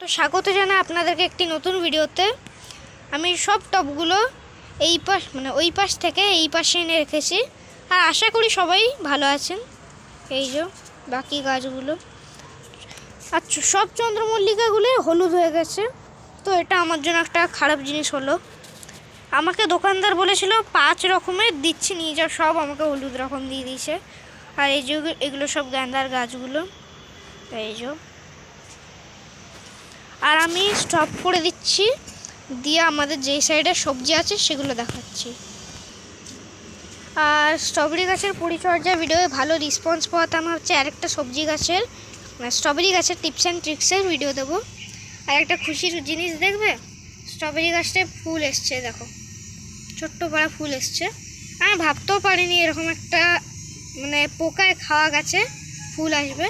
তো স্বাগত জানাই আপনাদেরকে একটি নতুন ভিডিওতে। আমি সব টবগুলো এই পাশ মানে ওই পাশ থেকে এই পাশে এনে রেখেছি। আর আশা করি সবাই ভালো আছেন। এই যে বাকি গাছগুলো। চ- সব চন্দ্রমল্লিকাগুলোই হলুদ হয়ে গেছে। তো এটা আমার জন্য একটা খারাপ জিনিস হলো। আমাকে দোকানদার বলেছিল, পাঁচ রকমের দিচ্ছি, নিয়ে যাও। সব আমাকে হলুদ রকম দিয়ে দিয়েছে। আর এই যে এগুলো সব গ্যান্দার গাছগুলো। এই যে আর আমি স্টপ করে দিচ্ছি। দিয়ে আমাদের যেই সাইডে সবজি আছে, সেগুলো দেখাচ্ছি। আর স্ট্রবেরি গাছের পরিচর্যা ভিডিওয়ে ভালো রেসপন্স পাওয়াতে আমার হচ্ছে আরেকটা সবজি গাছের মানে স্ট্রবেরি গাছের টিপস অ্যান্ড ট্রিক্সের ভিডিও দেবো। আর একটা খুশির জিনিস দেখবে? স্ট্রবেরি গাছটায় ফুল এসছে, দেখো। ছোট্ট পাড়া ফুল এসছে। আমি ভাবতেও পারিনি এরকম একটা মানে পোকায় খাওয়া গাছে ফুল আসবে।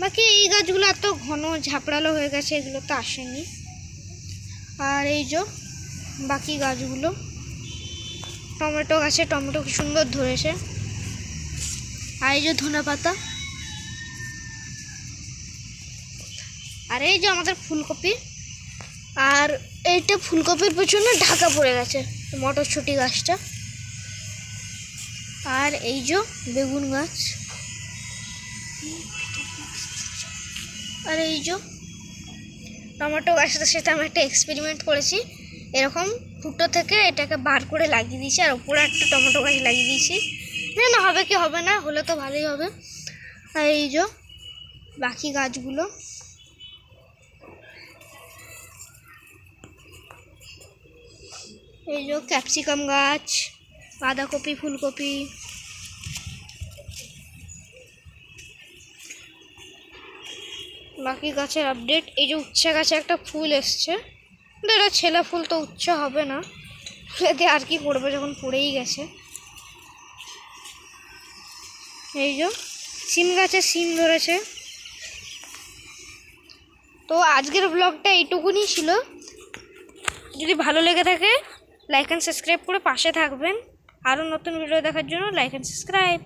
বাকি এই গাছগুলো এত ঘন ঝাপড়ালো হয়ে গেছে, এগুলো তো আসেনি। আর এই যে বাকি গাছগুলো, টমেটো গাছে টমেটো কি সুন্দর ধরেছে। আর এই যে ধনে পাতা। আর এই যে আমাদের ফুলকপি। আর এইটা ফুলকপির পেছনে ঢাকা পড়ে গেছে, মটরশুঁটি গাছটা। আর এই যে বেগুন গাছ। আর এই যে টমেটো গাছটার সাথে আমি একটা এক্সপেরিমেন্ট করেছি। এরকম ফুটো থেকে এটাকে বার করে লাগিয়ে দিয়েছি, আর উপরে একটা টমেটো গাছ লাগিয়ে দিয়েছি। জানি না, হবে কি, হবে না, হলে তো ভালোই হবে। আর এই যে বাকি গাছগুলো। এই যে ক্যাপসিকাম গাছ, বাঁধাকপি, ফুলকপি। বাকি গাছের আপডেট এই যে উচ্ছে গাছে একটা ফুল এসছে। কিন্তু এটা ছেলে ফুল তো উচ্ছে হবে না। ফুলে আর কি করবে যখন পড়েই গেছে। এই যে সিম গাছে সিম ধরেছে। তো আজকের ব্লগটা এইটুকুনি ছিল। যদি ভালো লেগে থাকে লাইক অ্যান্ড সাবস্ক্রাইব করে পাশে থাকবেন। আরও নতুন ভিডিও দেখার জন্য লাইক অ্যান্ড সাবস্ক্রাইব